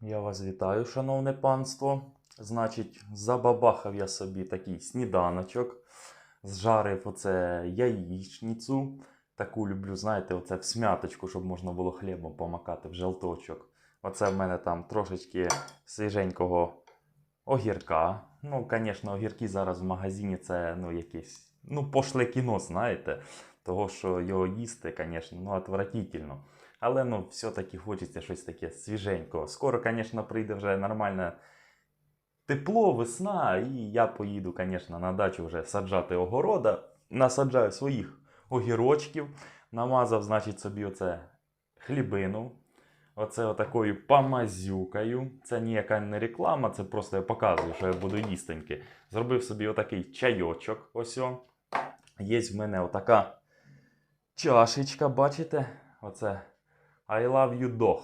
Я вас вітаю, шановне панство. Значить, забабахав я собі такий сніданочок. Зжарив оце яєчницю. Таку люблю, знаєте, оце в смяточку, щоб можна було хлібом помакати в желточок. Оце в мене там трошечки свіженького огірка. Ну, звісно, огірки зараз в магазині це ну, якесь, ну, пошле кіно, знаєте. Того, що його їсти, звісно, ну, отвратительно. Але ну, все-таки хочеться щось таке свіженького. Скоро, звісно, прийде вже нормальне тепло, весна, і я поїду, звісно, на дачу вже саджати огорода. Насаджаю своїх огірочків, намазав, значить, собі оце хлібину. Оце отакою памазюкою. Це ніяка не реклама, це просто я показую, що я буду їстеньки. Зробив собі отакий чайочок. Ось. Є в мене отака чашечка, бачите? Оце I love you dog.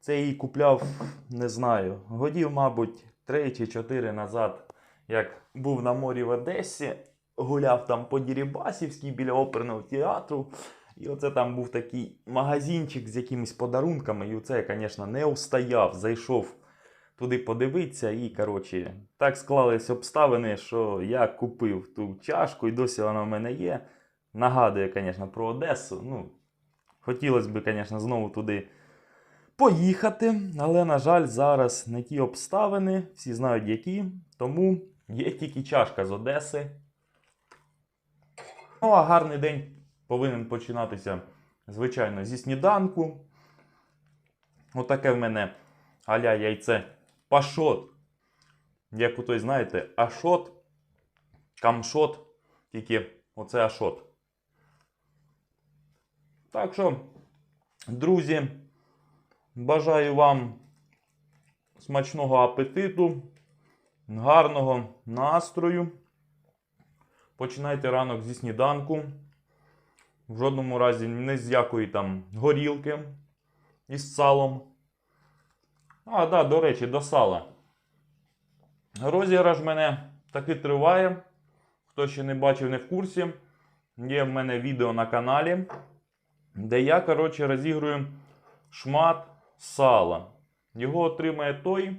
Це її купляв, не знаю, годів, мабуть, 3 чи 4 назад, як був на морі в Одесі, гуляв там по Дірібасівській біля оперного театру. І оце там був такий магазинчик з якимись подарунками. І оце звісно, не устояв, зайшов туди подивитися. І, коротше, так склались обставини, що я купив ту чашку, і досі вона в мене є. Нагадує, звісно, про Одесу. Ну, хотілося б, звісно, знову туди поїхати, але, на жаль, зараз не ті обставини, всі знають які, тому є тільки чашка з Одеси. Ну, а гарний день повинен починатися, звичайно, зі сніданку. Отаке в мене аля яйце пашот. Як у той, знаєте, ашот, камшот, тільки оце ашот. Так що, друзі, бажаю вам смачного апетиту, гарного настрою. Починайте ранок зі сніданку. В жодному разі не з якої там горілки із салом. А, да, до речі, до сала. Розіграш мене таки триває. Хто ще не бачив, не в курсі. Є в мене відео на каналі, де я, коротше, розігрую шмат сала. Його отримає той,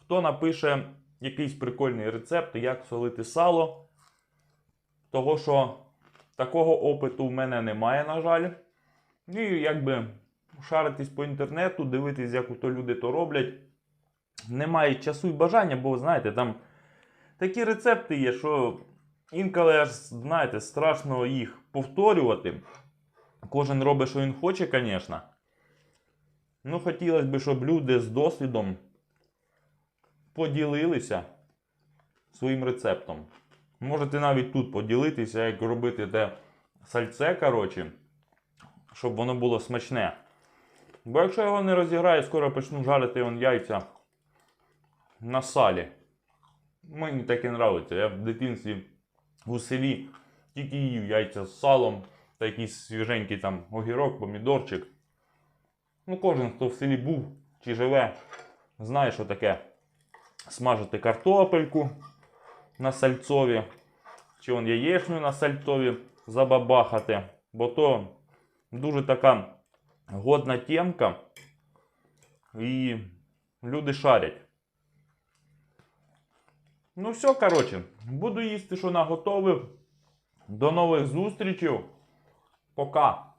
хто напише якийсь прикольний рецепт, як солити сало. Того, що такого опиту в мене немає, на жаль. І якби шаритись по інтернету, дивитись, як то люди то роблять. Немає часу і бажання, бо, знаєте, там такі рецепти є, що інколи аж, знаєте, страшно їх повторювати. Кожен робить, що він хоче, звісно. Ну, хотілося б, щоб люди з досвідом поділилися своїм рецептом. Можете навіть тут поділитися, як робити те сальце, коротше, щоб воно було смачне. Бо якщо його не розіграю, скоро почну жарити вон яйця на салі. Мені таке нравиться. Я в дитинстві у селі тільки їв яйця з салом та якийсь свіженький там огірок, помідорчик. Ну, кожен, хто в селі був чи живе, знає, що таке смажити картопельку на сальцові, чи он яєчню на сальцові забабахати. Бо то дуже така годна темка. І люди шарять. Ну все, коротше, буду їсти, що наготовив. До нових зустрічей. Пока.